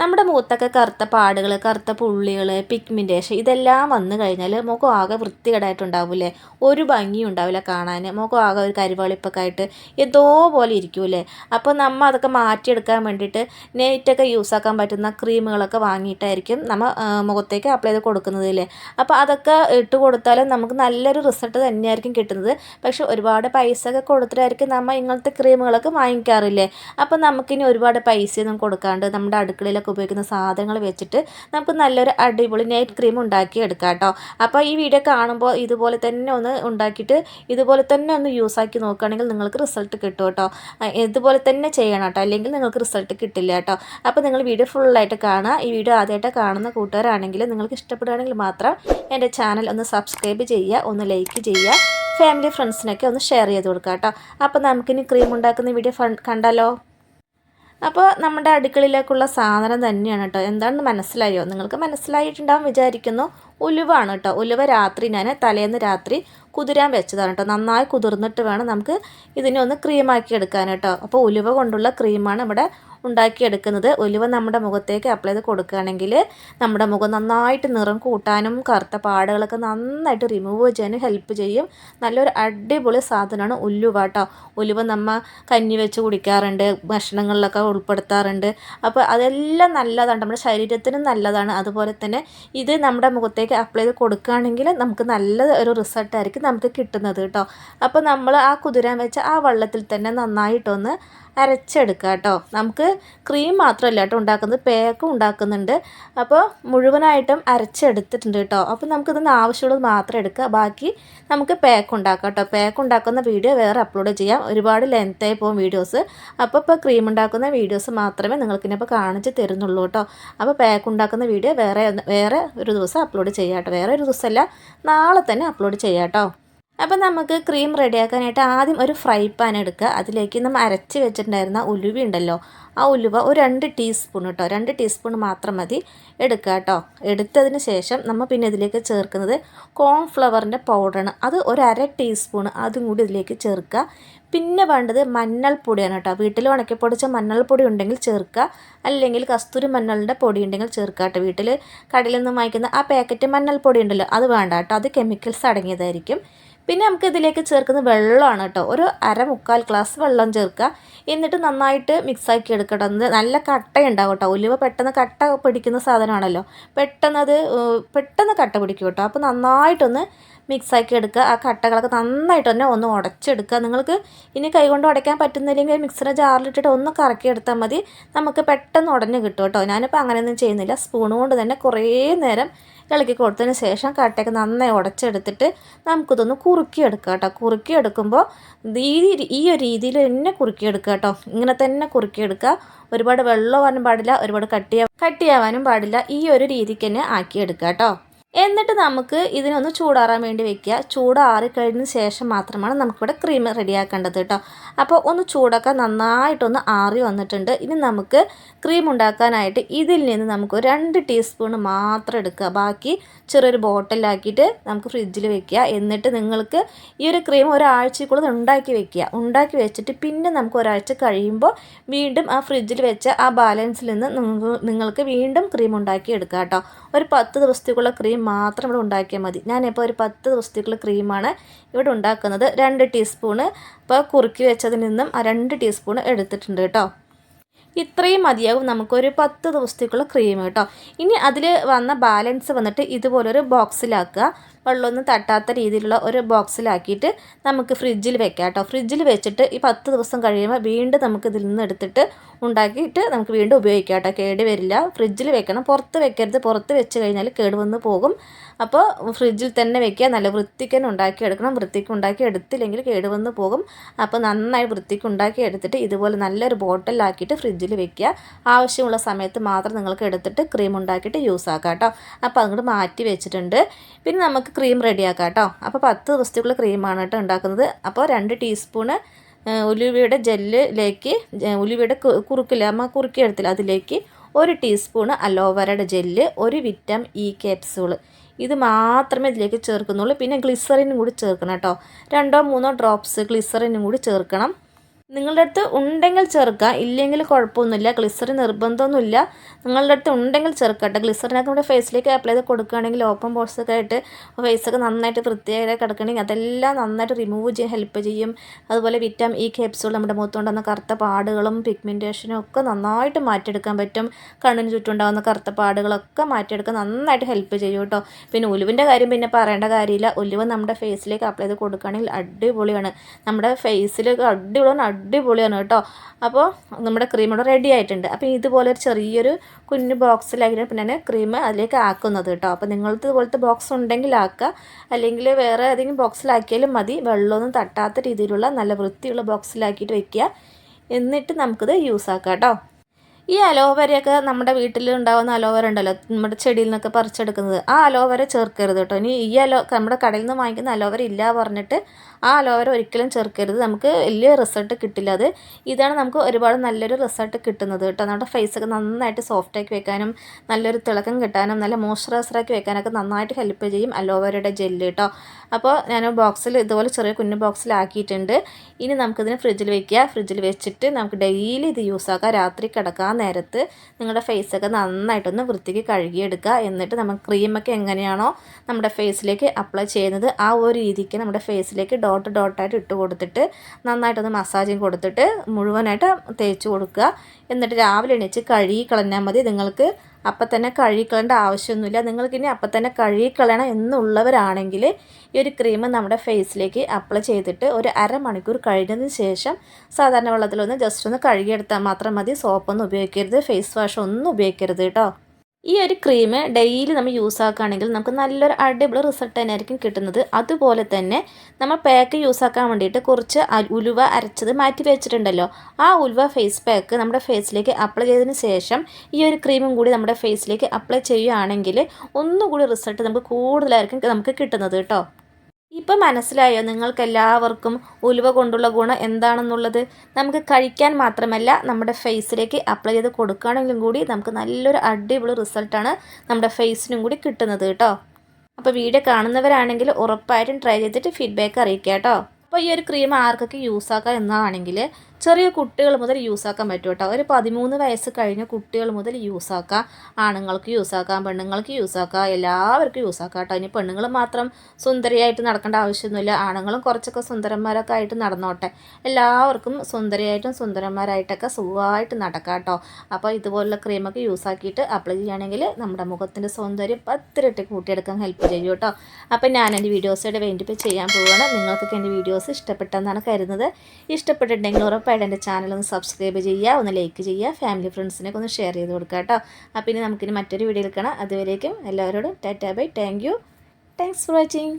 നമ്മുടെ മുഖത്തൊക്കെ കറുത്ത പാടുകൾ കറുത്ത പുള്ളികൾ പിഗ്മെന്റേഷൻ ഇതെല്ലാം വന്നു കഴിഞ്ഞാൽ മുഖം ആകെ വൃത്തികേടായിട്ടുണ്ടാവില്ലേ? ഒരു ഭംഗിയും ഉണ്ടാവില്ല കാണാൻ മുഖം ആകെ ഒരു കരുവളിപ്പൊക്കെ ആയിട്ട് ഏതോ പോലെ ഇരിക്കൂലേ അപ്പോൾ നമ്മൾ അതൊക്കെ മാറ്റിയെടുക്കാൻ വേണ്ടിയിട്ട് നെയ്റ്റൊക്കെ യൂസ് ആക്കാൻ പറ്റുന്ന ക്രീമുകളൊക്കെ വാങ്ങിയിട്ടായിരിക്കും നമ്മൾ മുഖത്തേക്ക് അപ്ലൈ ചെയ്ത് കൊടുക്കുന്നതില്ലേ അപ്പോൾ അതൊക്കെ ഇട്ട് കൊടുത്താലും നമുക്ക് നല്ലൊരു റിസൾട്ട് തന്നെയായിരിക്കും കിട്ടുന്നത്. പക്ഷേ ഒരുപാട് പൈസ ഒക്കെ കൊടുത്തിട്ടായിരിക്കും നമ്മൾ ഇങ്ങനത്തെ ക്രീമുകളൊക്കെ വാങ്ങിക്കാറില്ലേ? അപ്പോൾ നമുക്കിനി ഒരുപാട് പൈസയൊന്നും കൊടുക്കാണ്ട് നമ്മുടെ അടുക്കളയിലൊക്കെ ഉപയോഗിക്കുന്ന സാധനങ്ങൾ വെച്ചിട്ട് നമുക്ക് നല്ലൊരു അടിപൊളി നൈറ്റ് ക്രീം ഉണ്ടാക്കി എടുക്കാം കേട്ടോ അപ്പോൾ ഈ വീഡിയോ കാണുമ്പോൾ ഇതുപോലെ തന്നെ ഒന്ന് ഉണ്ടാക്കിയിട്ട് ഇതുപോലെ തന്നെ ഒന്ന് യൂസ് ആക്കി നോക്കുകയാണെങ്കിൽ നിങ്ങൾക്ക് റിസൾട്ട് കിട്ടും കേട്ടോ. ഇതുപോലെ തന്നെ ചെയ്യണം കേട്ടോ. അല്ലെങ്കിൽ നിങ്ങൾക്ക് റിസൾട്ട് കിട്ടില്ല കേട്ടോ. അപ്പോൾ നിങ്ങൾ വീഡിയോ ഫുള്ളായിട്ട് കാണുക. ഈ വീഡിയോ ആദ്യമായിട്ട് കാണുന്ന കൂട്ടുകാരാണെങ്കിൽ നിങ്ങൾക്ക് ഇഷ്ടപ്പെടുകയാണെങ്കിൽ മാത്രം എന്റെ ചാനൽ ഒന്ന് സബ്സ്ക്രൈബ് ചെയ്യുക ഒന്ന് ലൈക്ക് ചെയ്യുക ഫാമിലി ഫ്രണ്ട്സിനൊക്കെ ഒന്ന് ഷെയർ ചെയ്ത് കൊടുക്കുക കേട്ടോ. അപ്പോൾ നമുക്കിനി ക്രീം ഉണ്ടാക്കുന്ന വീഡിയോ കണ്ടാലോ? അപ്പോൾ നമ്മുടെ അടുക്കളയിലേക്കുള്ള സാധനം തന്നെയാണ് കേട്ടോ. എന്താണെന്ന് മനസ്സിലായോ? നിങ്ങൾക്ക് മനസ്സിലായിട്ടുണ്ടാവും വിചാരിക്കുന്നു. ഉലുവാണ് കേട്ടോ. ഉലുവ രാത്രി ഞാൻ തലേന്ന് രാത്രി കുതിരാൻ വെച്ചതാണ് കേട്ടോ. നന്നായി കുതിർന്നിട്ട് വേണം നമുക്ക് ഇതിനെ ഒന്ന് ക്രീമാക്കി എടുക്കാൻ കേട്ടോ. അപ്പോൾ ഉലുവ കൊണ്ടുള്ള ക്രീമാണ് ഇവിടെ ഉണ്ടാക്കിയെടുക്കുന്നത്. ഒലിവ നമ്മുടെ മുഖത്തേക്ക് അപ്ലൈ ചെയ്ത് കൊടുക്കുകയാണെങ്കിൽ നമ്മുടെ മുഖം നന്നായിട്ട് നിറം കൂട്ടാനും കറുത്ത പാടുകളൊക്കെ നന്നായിട്ട് റിമൂവ് ചെയ്യാനും ഹെൽപ്പ് ചെയ്യും. നല്ലൊരു അടിപൊളി സാധനമാണ് ഉലുവ കേട്ടോ ഉലുവ നമ്മൾ കഞ്ഞി വെച്ച് കുടിക്കാറുണ്ട് ഭക്ഷണങ്ങളിലൊക്കെ ഉൾപ്പെടുത്താറുണ്ട്. അപ്പോൾ അതെല്ലാം നല്ലതാണ്. നമ്മുടെ ശരീരത്തിനും നല്ലതാണ്. അതുപോലെ തന്നെ ഇത് നമ്മുടെ മുഖത്തേക്ക് അപ്ലൈ ചെയ്ത് കൊടുക്കുകയാണെങ്കിൽ നമുക്ക് നല്ല ഒരു റിസൾട്ടായിരിക്കും നമുക്ക് കിട്ടുന്നത് കേട്ടോ അപ്പോൾ നമ്മൾ ആ കുതിരാൻ വെച്ച ആ വെള്ളത്തിൽ തന്നെ നന്നായിട്ടൊന്ന് അരച്ചെടുക്കുക കേട്ടോ. നമുക്ക് ക്രീം മാത്രമല്ല കേട്ടോ ഉണ്ടാക്കുന്നത്. പേക്കും ഉണ്ടാക്കുന്നുണ്ട്. അപ്പോൾ മുഴുവനായിട്ടും അരച്ചെടുത്തിട്ടുണ്ട് കേട്ടോ. അപ്പോൾ നമുക്കിതൊന്ന് ആവശ്യമുള്ളത് മാത്രം എടുക്കുക. ബാക്കി നമുക്ക് പേക്ക് ഉണ്ടാക്കാം കേട്ടോ. പേക്ക് ഉണ്ടാക്കുന്ന വീഡിയോ വേറെ അപ്ലോഡ് ചെയ്യാം. ഒരുപാട് ലെങ്ത്തായി പോകും വീഡിയോസ് അപ്പോൾ ഇപ്പോൾ ക്രീം ഉണ്ടാക്കുന്ന വീഡിയോസ് മാത്രമേ നിങ്ങൾക്കിനിപ്പോൾ കാണിച്ച് തരുന്നുള്ളൂ കേട്ടോ. അപ്പോൾ പേക്ക് ഉണ്ടാക്കുന്ന വീഡിയോ വേറെ വേറെ ഒരു ദിവസം അപ്ലോഡ് ചെയ്യാം കേട്ടോ. വേറെ ഒരു ദിവസമല്ല നാളെ തന്നെ അപ്ലോഡ് ചെയ്യാം കേട്ടോ. അപ്പോൾ നമുക്ക് ക്രീം റെഡിയാക്കാനായിട്ട് ആദ്യം ഒരു ഫ്രൈ പാൻ എടുക്കുക. അതിലേക്ക് നമ്മൾ അരച്ച് വെച്ചിട്ടുണ്ടായിരുന്ന ഉലുവ ഉണ്ടല്ലോ ആ ഉലുവ ഒരു രണ്ട് ടീസ്പൂൺ കേട്ടോ രണ്ട് ടീസ്പൂൺ മാത്രം മതി എടുക്കുക കേട്ടോ എടുത്തതിന് ശേഷം നമ്മൾ പിന്നെ ഇതിലേക്ക് ചേർക്കുന്നത് കോൺഫ്ലവറിന്റെ പൗഡറാണ് അത് ഒരു അര ടീസ്പൂൺ അതും കൂടി ഇതിലേക്ക് ചേർക്കുക. പിന്നെ വേണ്ടത് മഞ്ഞൾപ്പൊടിയാണ് കേട്ടോ വീട്ടിൽ ഉണക്കിപ്പൊടിച്ച മഞ്ഞൾപ്പൊടി ഉണ്ടെങ്കിൽ ചേർക്കുക. അല്ലെങ്കിൽ കസ്തൂരി മഞ്ഞളിന്റെ പൊടി ഉണ്ടെങ്കിൽ ചേർക്കുക കേട്ടോ വീട്ടിൽ കടയിൽ നിന്ന് വാങ്ങിക്കുന്ന ആ പാക്കറ്റ് മഞ്ഞൾപ്പൊടി ഉണ്ടല്ലോ അത് വേണ്ട കേട്ടോ അത് കെമിക്കൽസ് അടങ്ങിയതായിരിക്കും. പിന്നെ നമുക്ക് ഇതിലേക്ക് ചേർക്കുന്ന വെള്ളമാണ് കേട്ടോ. ഒരു അര മുക്കാൽ ഗ്ലാസ് വെള്ളം ചേർക്കുക. എന്നിട്ട് നന്നായിട്ട് മിക്സാക്കി എടുക്കട്ടോ നല്ല കട്ട ഉണ്ടാവും കേട്ടോ. ഉലുവ പെട്ടെന്ന് കട്ട പിടിക്കുന്ന സാധനമാണല്ലോ. പെട്ടെന്ന് അത് പെട്ടെന്ന് കട്ട പിടിക്കും കേട്ടോ. അപ്പോൾ നന്നായിട്ടൊന്ന് മിക്സാക്കി എടുക്കുക. ആ കട്ടകളൊക്കെ നന്നായിട്ട് തന്നെ ഒന്ന് ഉടച്ചെടുക്കുക. നിങ്ങൾക്ക് ഇനി കൈകൊണ്ട് ഉടയ്ക്കാൻ പറ്റുന്നില്ലെങ്കിൽ മിക്സറിന്റെ ജാറിലിട്ടിട്ട് ഒന്ന് കറക്കി എടുത്താൽ മതി. നമുക്ക് പെട്ടെന്ന് ഉടഞ്ഞ് കിട്ടും കേട്ടോ. ഞാനിപ്പോൾ അങ്ങനെയൊന്നും ചെയ്യുന്നില്ല. സ്പൂൺ കൊണ്ട് തന്നെ കുറേ നേരം ഇളക്കി കൊടുത്തതിന് ശേഷം കട്ടയൊക്കെ നന്നായി ഉടച്ചെടുത്തിട്ട് നമുക്കിതൊന്ന് കുറുക്കിയെടുക്കുക കേട്ടോ. കുറുക്കിയെടുക്കുമ്പോൾ ഈ ഈ ഒരു രീതിയിൽ തന്നെ കുറുക്കിയെടുക്കുക കേട്ടോ. ഇങ്ങനെ തന്നെ കുറുക്കിയെടുക്കുക. ഒരുപാട് വെള്ളമാവാനും പാടില്ല ഒരുപാട് കട്ടിയാ കട്ടിയാവാനും പാടില്ല. ഈ ഒരു രീതിക്ക് തന്നെ ആക്കിയെടുക്കുക കേട്ടോ. എന്നിട്ട് നമുക്ക് ഇതിനൊന്ന് ചൂടാറാൻ വേണ്ടി വെക്കുക. ചൂടാറി കഴിഞ്ഞ ശേഷം മാത്രമാണ് നമുക്കിവിടെ ക്രീം റെഡിയാക്കേണ്ടത് കേട്ടോ. അപ്പോൾ ഒന്ന് ചൂടൊക്കെ നന്നായിട്ടൊന്ന് ആറി വന്നിട്ടുണ്ട്. ഇനി നമുക്ക് ക്രീം ഉണ്ടാക്കാനായിട്ട് ഇതിൽ നിന്ന് നമുക്ക് രണ്ട് ടീസ്പൂൺ മാത്രം എടുക്കുക. ബാക്കി ചെറിയൊരു ബോട്ടിലാക്കിയിട്ട് നമുക്ക് ഫ്രിഡ്ജിൽ വെക്കുക. എന്നിട്ട് നിങ്ങൾക്ക് ഈ ഒരു ക്രീം ഒരാഴ്ചക്കുള്ളത് ഉണ്ടാക്കി വെക്കുക. ഉണ്ടാക്കി വെച്ചിട്ട് പിന്നെ നമുക്ക് ഒരാഴ്ച കഴിയുമ്പോൾ വീണ്ടും ആ ഫ്രിഡ്ജിൽ വെച്ച ആ ബാലൻസിൽ നിന്ന് നിങ്ങൾക്ക് വീണ്ടും ക്രീം ഉണ്ടാക്കി എടുക്കുക കേട്ടോ. ഒരു പത്ത് ദിവസത്തേക്കുള്ള ക്രീം മാത്രം ഇവിടെ ഉണ്ടാക്കിയാൽ മതി. ഞാനിപ്പോൾ ഒരു പത്ത് ദിവസത്തേക്കുള്ള ക്രീമാണ് ഇവിടെ ഉണ്ടാക്കുന്നത്. രണ്ട് ടീസ്പൂണ് ഇപ്പോൾ കുറുക്കി വെച്ചതിൽ നിന്നും ആ രണ്ട് ടീസ്പൂൺ എടുത്തിട്ടുണ്ട് കേട്ടോ. ഇത്രയും മതിയാകും നമുക്കൊരു പത്ത് ദിവസത്തേക്കുള്ള ക്രീം കേട്ടോ. ഇനി അതിൽ വന്ന ബാലൻസ് വന്നിട്ട് ഇതുപോലൊരു ബോക്സിലാക്കുക. വെള്ളമൊന്നും തട്ടാത്ത രീതിയിലുള്ള ഒരു ബോക്സിലാക്കിയിട്ട് നമുക്ക് ഫ്രിഡ്ജിൽ വെക്കാം കേട്ടോ. ഫ്രിഡ്ജിൽ വെച്ചിട്ട് ഈ പത്ത് ദിവസം കഴിയുമ്പോൾ വീണ്ടും നമുക്ക് ഇതിൽ നിന്ന് എടുത്തിട്ട് ഉണ്ടാക്കിയിട്ട് നമുക്ക് വീണ്ടും ഉപയോഗിക്കാം കേട്ടോ. കേട് വരില്ല. ഫ്രിഡ്ജിൽ വെക്കണം. പുറത്ത് വെക്കരുത്. പുറത്ത് വെച്ച് കഴിഞ്ഞാൽ കേട് വന്ന് പോകും. അപ്പോൾ ഫ്രിഡ്ജിൽ തന്നെ വെക്കുക. നല്ല വൃത്തിക്ക് തന്നെ ഉണ്ടാക്കി എടുക്കണം വൃത്തിക്ക് ഉണ്ടാക്കി എടുത്തില്ലെങ്കിൽ കേട് വന്ന് പോകും. അപ്പോൾ നന്നായി വൃത്തിക്ക് ഉണ്ടാക്കി എടുത്തിട്ട് ഇതുപോലെ നല്ലൊരു ബോട്ടിലാക്കിയിട്ട് ഫ്രിഡ്ജിൽ വെക്കുക. ആവശ്യമുള്ള സമയത്ത് മാത്രം നിങ്ങൾക്ക് എടുത്തിട്ട് ക്രീം ഉണ്ടാക്കിയിട്ട് യൂസ് ആക്കാം കേട്ടോ. അപ്പോൾ അങ്ങോട്ട് മാറ്റി വെച്ചിട്ടുണ്ട്. പിന്നെ നമുക്ക് ക്രീം റെഡിയാക്കാം കേട്ടോ. അപ്പോൾ പത്ത് ദിവസത്തേക്കുള്ള ക്രീമാണ് കേട്ടോ ഉണ്ടാക്കുന്നത്. അപ്പോൾ രണ്ട് ടീസ്പൂണ് ഉലുവയുടെ ജെല്ലിലേക്ക് ഉലുവയുടെ കുറുക്കില്ല അമ്മ കുറുക്കി എടുത്തില്ല അതിലേക്ക് ഒരു ടീസ്പൂണ് അലോവേരയുടെ ജെല്ല് ഒരു വിറ്റം ഇ ക്യാപ്സൂൾ ഇത് മാത്രമേ ഇതിലേക്ക് ചേർക്കുന്നുള്ളൂ. പിന്നെ ഗ്ലിസറിനും കൂടി ചേർക്കണം കേട്ടോ. രണ്ടോ മൂന്നോ ഡ്രോപ്സ് ഗ്ലിസറിനും കൂടി ചേർക്കണം. നിങ്ങളുടെ അടുത്ത് ഉണ്ടെങ്കിൽ ചേർക്കാം ഇല്ലെങ്കിൽ കുഴപ്പമൊന്നുമില്ല ഗ്ലിസറിൻ നിർബന്ധമൊന്നുമില്ല. നിങ്ങളുടെ അടുത്ത് ഉണ്ടെങ്കിൽ ചേർക്കട്ടെ ഗ്ലിസറിനൊക്കെ നമ്മുടെ ഫേസിലേക്ക് അപ്ലൈ ചെയ്ത് കൊടുക്കുകയാണെങ്കിൽ ഓപ്പൺ പോർട്സ് ഒക്കെ ആയിട്ട് ഫേസൊക്കെ നന്നായിട്ട് വൃത്തിയായി കിടക്കണമെങ്കിൽ അതെല്ലാം നന്നായിട്ട് റിമൂവ് ചെയ്യാൻ ഹെൽപ്പ് ചെയ്യും. അതുപോലെ വിറ്റാമിൻ ഇ ക്യാപ്സൂൾ നമ്മുടെ മുഖത്തുണ്ടാകുന്ന കറുത്ത പാടുകളും പിഗ്മെന്റേഷനും ഒക്കെ നന്നായിട്ട് മാറ്റിയെടുക്കാൻ പറ്റും. കണ്ണിന് ചുറ്റുണ്ടാകുന്ന കറുത്ത പാടുകളൊക്കെ മാറ്റിയെടുക്കാൻ നന്നായിട്ട് ഹെൽപ്പ് ചെയ്യും കേട്ടോ. പിന്നെ ഉലുവിന്റെ കാര്യം പിന്നെ പറയേണ്ട കാര്യമില്ല. ഉലുവ് നമ്മുടെ ഫേസിലേക്ക് അപ്ലൈ ചെയ്ത് കൊടുക്കുകയാണെങ്കിൽ അടിപൊളിയാണ്. നമ്മുടെ ഫേസിലേക്ക് അടിപൊളിയാണ് അടിപൊളിയാണ് കേട്ടോ. അപ്പോൾ നമ്മുടെ ക്രീം ഇവിടെ റെഡി ആയിട്ടുണ്ട്. അപ്പോൾ ഇതുപോലെ ഒരു ചെറിയൊരു കുഞ്ഞു ബോക്സിലാക്കിയിട്ട് പിന്നെ ക്രീം അതിലേക്ക് ആക്കുന്നത് കേട്ടോ. അപ്പോൾ നിങ്ങൾക്ക് ഇതുപോലത്തെ ബോക്സ് ഉണ്ടെങ്കിൽ ആക്കുക. അല്ലെങ്കിൽ വേറെ ഏതെങ്കിലും ബോക്സിലാക്കിയാലും മതി. വെള്ളമൊന്നും തട്ടാത്ത രീതിയിലുള്ള നല്ല വൃത്തിയുള്ള ബോക്സിലാക്കിയിട്ട് വയ്ക്കുക എന്നിട്ട് നമുക്കിത് യൂസ് ആക്കാം കേട്ടോ. ഈ അലോവരയൊക്കെ നമ്മുടെ വീട്ടിൽ ഉണ്ടാകുന്ന അലോവര ഉണ്ടല്ലോ നമ്മുടെ ചെടിയിൽ നിന്നൊക്കെ പറിച്ചെടുക്കുന്നത്. ആ അലോവര ചേർക്കരുത് കേട്ടോ. ഇനി ഈ അലോ നമ്മുടെ കടയിൽ നിന്ന് വാങ്ങിക്കുന്ന അലോവര ഇല്ല പറഞ്ഞിട്ട് ആ അലോവര ഒരിക്കലും ചേർക്കരുത്. നമുക്ക് വലിയ റിസൾട്ട് കിട്ടില്ല. അത് ഇതാണ് നമുക്ക് ഒരുപാട് നല്ലൊരു റിസൾട്ട് കിട്ടുന്നത് കേട്ടോ. നമ്മുടെ ഫേസൊക്കെ നന്നായിട്ട് സോഫ്റ്റ് ആക്കി വെക്കാനും നല്ലൊരു തിളക്കം കിട്ടാനും നല്ല മോയ്സ്ചറൈസറാക്കി വെക്കാനൊക്കെ നന്നായിട്ട് ഹെൽപ്പ് ചെയ്യും അലോവരയുടെ ജെല്ല് കേട്ടോ. അപ്പോൾ ഞാൻ ബോക്സിൽ ഇതുപോലെ ചെറിയ കുഞ്ഞു ബോക്സിലാക്കിയിട്ടുണ്ട് ഇനി നമുക്കിതിന് ഫ്രിഡ്ജിൽ വെക്കുക ഫ്രിഡ്ജിൽ വെച്ചിട്ട് നമുക്ക് ഡെയിലി ഇത് യൂസ് ആക്കാം. രാത്രി കിടക്കാൻ നേരത്ത് നിങ്ങളുടെ ഫേസൊക്കെ നന്നായിട്ടൊന്ന് വൃത്തിക്ക് കഴുകിയെടുക്കുക. എന്നിട്ട് നമ്മൾ ക്രീമൊക്കെ എങ്ങനെയാണോ നമ്മുടെ ഫേസിലേക്ക് അപ്ലൈ ചെയ്യുന്നത് ആ ഒരു രീതിക്ക് നമ്മുടെ ഫേസിലേക്ക് ഡോട്ട് ഡോട്ടായിട്ട് ഇട്ട് കൊടുത്തിട്ട് നന്നായിട്ടൊന്ന് മസാജിങ് കൊടുത്തിട്ട് മുഴുവനായിട്ട് തേച്ച് കൊടുക്കുക. എന്നിട്ട് രാവിലെ എണീച്ച് കഴുകി കളഞ്ഞാൽ മതി. നിങ്ങൾക്ക് അപ്പം തന്നെ കഴുകിക്കളേണ്ട ആവശ്യമൊന്നുമില്ല. നിങ്ങൾക്കിനി അപ്പം തന്നെ കഴുകിക്കളയണം എന്നുള്ളവരാണെങ്കിൽ ഈ ഒരു ക്രീം നമ്മുടെ ഫേസിലേക്ക് അപ്ലൈ ചെയ്തിട്ട് ഒരു അരമണിക്കൂർ കഴിഞ്ഞതിന് ശേഷം സാധാരണ വെള്ളത്തിലൊന്ന് ജസ്റ്റ് ഒന്ന് കഴുകിയെടുത്താൽ മാത്രം മതി. സോപ്പൊന്നും ഉപയോഗിക്കരുത്. ഫേസ് വാഷ് ഒന്നും ഉപയോഗിക്കരുത് കേട്ടോ. ഈ ഒരു ക്രീം ഡെയിലി നമ്മൾ യൂസ് ആക്കുകയാണെങ്കിൽ നമുക്ക് നല്ലൊരു അടിപൊളി റിസൾട്ട് തന്നെയായിരിക്കും കിട്ടുന്നത്. അതുപോലെ തന്നെ നമ്മൾ പാക്ക് യൂസ് ആക്കാൻ വേണ്ടിയിട്ട് കുറച്ച് ഉലുവ അരച്ചത് മാറ്റി വെച്ചിട്ടുണ്ടല്ലോ. ആ ഉലുവ ഫേസ് പാക്ക് നമ്മുടെ ഫേസിലേക്ക് അപ്ലൈ ചെയ്തതിന് ശേഷം ഈ ഒരു ക്രീമും കൂടി നമ്മുടെ ഫേസിലേക്ക് അപ്ലൈ ചെയ്യുകയാണെങ്കിൽ ഒന്നുകൂടി റിസൾട്ട് നമുക്ക് കൂടുതലായിരിക്കും നമുക്ക് കിട്ടുന്നത് കേട്ടോ. ഇപ്പം മനസ്സിലായോ നിങ്ങൾക്കെല്ലാവർക്കും ഉലുവ കൊണ്ടുള്ള ഗുണം എന്താണെന്നുള്ളത്? നമുക്ക് കഴിക്കാൻ മാത്രമല്ല നമ്മുടെ ഫേസിലേക്ക് അപ്ലൈ ചെയ്ത് കൊടുക്കുകയാണെങ്കിലും കൂടി നമുക്ക് നല്ലൊരു അടിപൊളി റിസൾട്ടാണ് നമ്മുടെ ഫേസിനും കൂടി കിട്ടുന്നത് കേട്ടോ. അപ്പോൾ വീഡിയോ കാണുന്നവരാണെങ്കിൽ ഉറപ്പായിട്ടും ട്രൈ ചെയ്തിട്ട് ഫീഡ്ബാക്ക് അറിയിക്കുക കേട്ടോ. അപ്പോൾ ഈ ഒരു ക്രീം ആർക്കൊക്കെ യൂസ് ആക്കാം എന്നാണെങ്കിൽ ചെറിയ കുട്ടികൾ മുതൽ യൂസ് ആക്കാൻ പറ്റും കേട്ടോ ഒരു പതിമൂന്ന് വയസ്സ് കഴിഞ്ഞ കുട്ടികൾ മുതൽ യൂസ് ആക്കാം. ആണുങ്ങൾക്ക് യൂസ് ആക്കാം പെണ്ണുങ്ങൾക്ക് യൂസ് ആക്കാം. എല്ലാവർക്കും യൂസ് ആക്കാം കേട്ടോ ഇനി പെണ്ണുങ്ങൾ മാത്രം സുന്ദരിയായിട്ട് നടക്കേണ്ട ആവശ്യമൊന്നുമില്ല. ആണുങ്ങളും കുറച്ചൊക്കെ സുന്ദരന്മാരൊക്കെ ആയിട്ട് നടന്നോട്ടെ. എല്ലാവർക്കും സുന്ദരിയായിട്ടും സുന്ദരന്മാരായിട്ടൊക്കെ സുഖമായിട്ട് നടക്കാം കേട്ടോ അപ്പോൾ ഇതുപോലുള്ള ക്രീമൊക്കെ യൂസ് ആക്കിയിട്ട് അപ്ലൈ ചെയ്യുകയാണെങ്കിൽ നമ്മുടെ മുഖത്തിന്റെ സൗന്ദര്യം പത്തിരട്ടി കൂട്ടിയെടുക്കാൻ ഹെൽപ്പ് ചെയ്യും കേട്ടോ അപ്പോൾ ഞാൻ എന്റെ വീഡിയോസോടെ ഇപ്പോൾ ചെയ്യാൻ പോവുകയാണ്. നിങ്ങൾക്കൊക്കെ എന്റെ വീഡിയോസ് ഇഷ്ടപ്പെട്ടെന്നാണ് കരുതുന്നത്. ഇഷ്ടപ്പെട്ടിട്ടുണ്ടെങ്കിൽ ഉറപ്പായിട്ടും ഉറപ്പായിട്ട് എന്റെ ചാനൽ ഒന്ന് സബ്സ്ക്രൈബ് ചെയ്യുക ഒന്ന് ലൈക്ക് ചെയ്യുക ഫാമിലി ഫ്രണ്ട്സിനൊക്കെ ഒന്ന് ഷെയർ ചെയ്ത് കൊടുക്കുക കേട്ടോ. അപ്പോൾ ഇനി നമുക്കിനി മറ്റൊരു വീഡിയോയിൽ കാണാം. അതുവരേക്കും എല്ലാവരോടും ta ta bye thank you thanks for watching